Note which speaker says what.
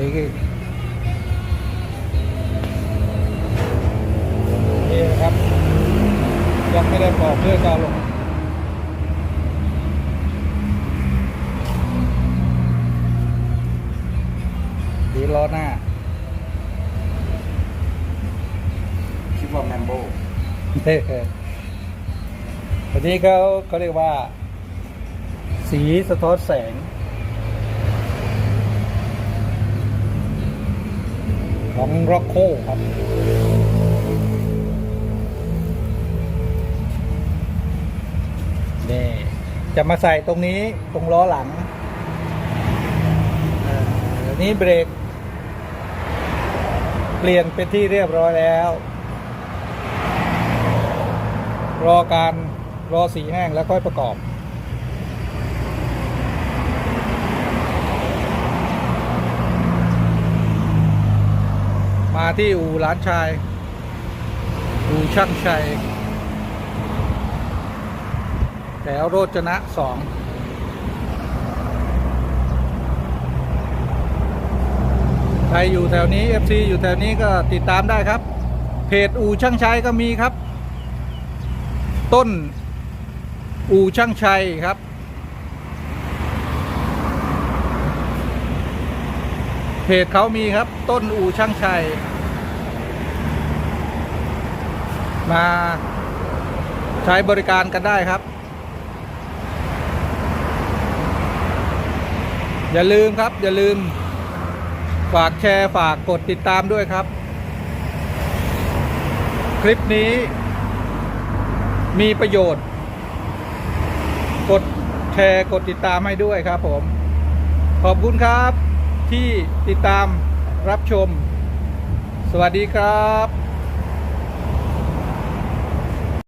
Speaker 1: นี่นี่ครับ ยังไม่ได้บอกด้วยการลงดีล้อหน้า
Speaker 2: คิดว่าแมมโบ
Speaker 1: อันนี้เขาเขาเรียกว่า สีสะท้อนแสง ของร็อกโคครับนี่จะมาใส่ตรงนี้ตรงล้อหลังนี่เบรก เปลี่ยนเป็นที่เรียบร้อยแล้ว รอการรอสีแห้งแล้วค่อยประกอบ ที่อู่ร้านชาย อู่ช่างชัยแถวโรจนะสองใครอยู่แถวนี้ FC อยู่แถวนี้ก็ติดตามได้ครับ เพจอู่ช่างชัยก็มีครับ ต้น อู่ช่างชัยครับเพจเขามีครับต้นอู่ช่างชัย มาใช้บริการกันได้ครับ อย่าลืมครับ อย่าลืม ฝากแชร์ฝากกดติดตามด้วยครับ คลิปนี้มีประโยชน์ กดแชร์กดติดตามให้ด้วยครับผม ขอบคุณครับที่ติดตามรับชม สวัสดีครับ